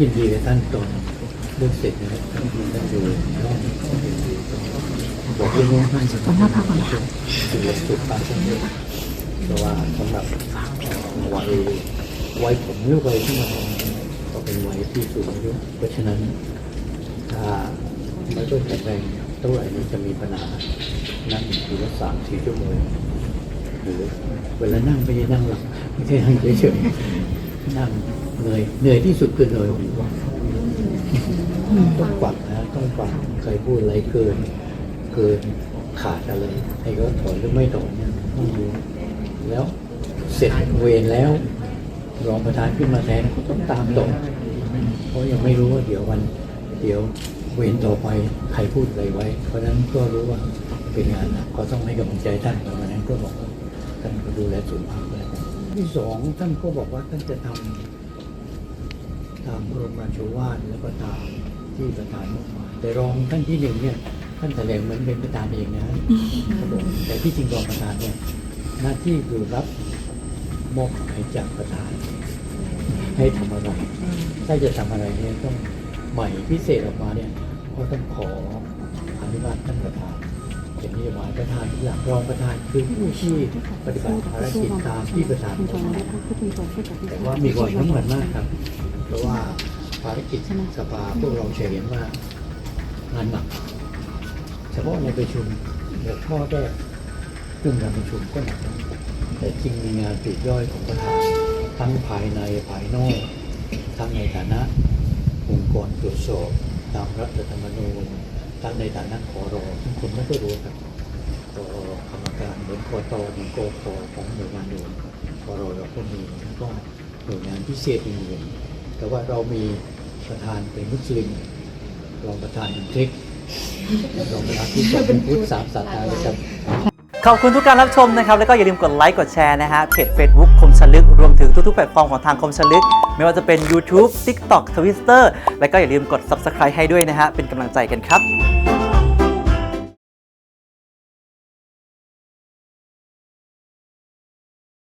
ยินดีกับท่านตอนเรื่องเสร็จนะครับท่านท่านดูบอกเรื่องว่าท่านจะต้องทำสิ่งสุดตาสมเด็จเพราะว่าสำหรับวัยวัยผมหรือวัยที่มันก็เป็นวัยที่สูงอายุเพราะฉะนั้นถ้าไม่ต้องแข็งแรงเท่าไหร่นี่จะมีปัญหานั่งทีละสามสี่ชั่วโมงหรือเวลานั่งไม่ใช่นั่งหลับไม่ใช่นั่งเฉยๆ นั่งเหนื่อยเหนื่อยที่สุดคือเหนื่อยหัวต้องฟังนะต้องฟังใครพูดอะไรเกิน เกินขาดอะไรให้เขาถอนหรือไม่ถอนเนี่ยต้องรู้แล้วเสร็จเวรแล้ว รองประธานขึ้นมาแทนก็ต้องตามต่อเพราะยังไม่รู้ว่าเดี๋ยววัน เดี๋ยวเวรต่อไปใครพูดอะไรไว้ เพราะฉะนั้นก็รู้ว่าเป็นงานนักก็ต้องให้กำลังใจท่านวันนั้นก็บอกว่าท่านก็ดูแลสุขภาพด้วย ที่สองท่านก็บอกว่าท่านจะทำตามบรมราชวาทแล้วก็ตามที่ประธานมอบหมายแต่รองท่านที่หนึ่งเนี่ย ท่านแถลงเหมือนเป็นประธานเองนะครับผมแต่ที่จริงรองประธานเนี่ยหน้าที่คือรับมอบหมายจากประธาน ให้ทำอะไร ถ้าจะทำอะไรเนี่ยต้องใหม่พิเศษออกมาเนี่ยก็ต้องขออนุญาตท่านประธาน เป็นนโยบายประธานหลักรองประธานคือผู้ที่ปฏิบัติภารกิจตามที่ประธานบอกมาแต่ว่ามีความสำคัญมากครับ เพราะว่าภารกิจสภาพวกเราจะเห็นว่างานหนักเฉพาะในประชุมหัวข้อแรกเรื่องการประชุมก็หนักแต่จริงมีงานปลีกย่อยของประธานทั้งภายในภายนอกทั้งในฐานะองค์กรตรวจสอบตามรัฐธรรมนูญ ทั้งในฐานะขอรอทุกคนไม่ก็รู้ครับขอรกรรมการเหมือนกตเหมือนกพของหน่วยงานอื่นขอรอเราก็มีแล้วก็หน่วยงานพิเศษอื่นๆแต่ว่าเรามีประธานเป็นมุสลิมรองประธานเป็นคริสรองประธานที่สองเป็นพุทธสามศาสนาเลยครับขอบคุณทุกการรับชมนะครับ แล้วก็อย่าลืมกดไลค์ กดแชร์นะฮะ เพจ Facebook คมชลึก รวมถึงทุกๆ แพลตฟอร์มของทางคมชลึก ไม่ว่าจะเป็น YouTube TikTok Twitter แล้วก็อย่าลืมกด Subscribe ให้ด้วยนะฮะ เป็นกำลังใจกันครับ